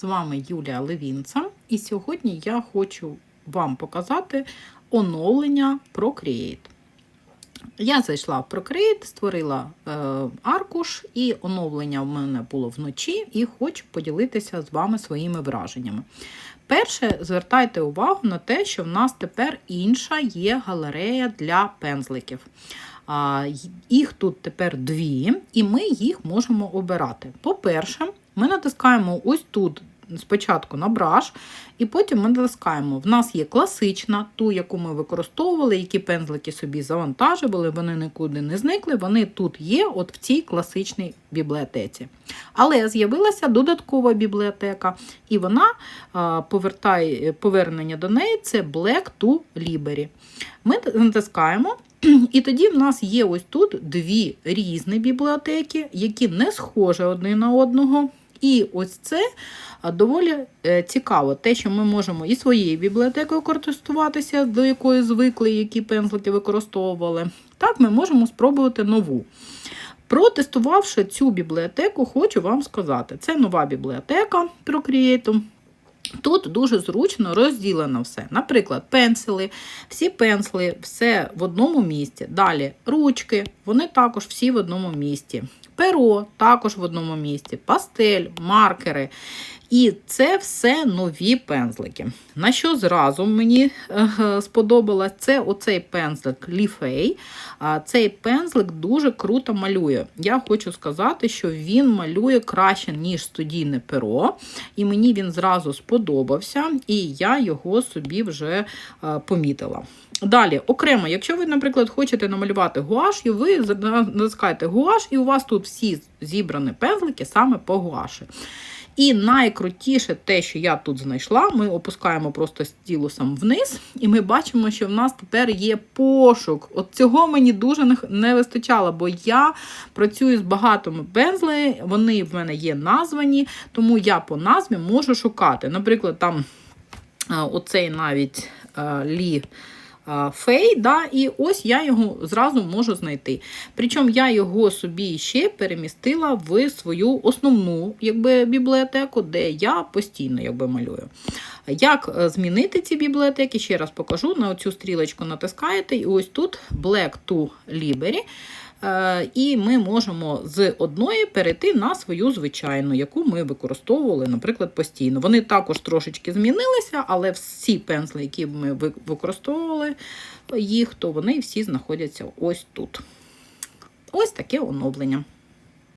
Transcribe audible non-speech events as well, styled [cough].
З вами Юлія Левінца, і сьогодні я хочу вам показати оновлення Procreate. Я зайшла в Procreate, створила е, аркуш, і оновлення в мене було вночі, і хочу поділитися з вами своїми враженнями. Перше, звертайте увагу на те, що в нас тепер інша є галерея для пензликів. А, Їх тут тепер дві, і ми їх можемо обирати. По-перше, ми натискаємо ось тут спочатку на браш, і потім ми натискаємо. В нас є класична, ту, яку ми використовували, які пензлики собі завантажували, вони нікуди не зникли, вони тут є, от в цій класичній бібліотеці. Але з'явилася додаткова бібліотека, і вона повертає повернення до неї це Black to Library. Ми натискаємо. [clears throat] І тоді в нас є ось тут дві різні бібліотеки, які не схожі один на одного. І ось це доволі е, цікаво, те, що ми можемо і своєю бібліотекою користуватися, до якої звикли, які пензлики використовували. Так, ми можемо спробувати нову. Протестувавши цю бібліотеку, хочу вам сказати: це нова бібліотека Procreate. Тут дуже зручно розділено все. Наприклад, пенсили, всі пенсли, все в одному місці. Далі ручки, вони також всі в одному місці. Перо також в одному місці, пастель, маркери. І це все нові пензлики. На що зразу мені е, сподобалось, це оцей пензлик Ліфей. Цей пензлик дуже круто малює. Я хочу сказати, що він малює краще, ніж студійне перо. І мені він зразу сподобався, і я його собі вже е, помітила. Далі, окремо, якщо ви, наприклад, хочете намалювати гуаш, ви натискаєте гуаш, і у вас тут всі зібрані пензлики саме по гуаші. І найкрутіше те, що я тут знайшла, ми опускаємо просто стілусом вниз, і ми бачимо, що в нас тепер є пошук. От цього мені дуже не вистачало, бо я працюю з багатими пензлею, вони в мене є названі, тому я по назві можу шукати. Наприклад, там оцей навіть лі. Фей, да, і ось я його зразу можу знайти. Причому я його собі ще перемістила в свою основну якби, бібліотеку, де я постійно якби, малюю. Як е, змінити ці бібліотеки, ще раз покажу. На цю стрілочку натискаєте, і ось тут Black to Library. Е, і ми можемо з одної перейти на свою звичайну, яку ми використовували, наприклад, постійно. Вони також трошечки змінилися, але всі пензли, які ми використовували їх, то вони всі знаходяться ось тут. Ось таке оновлення.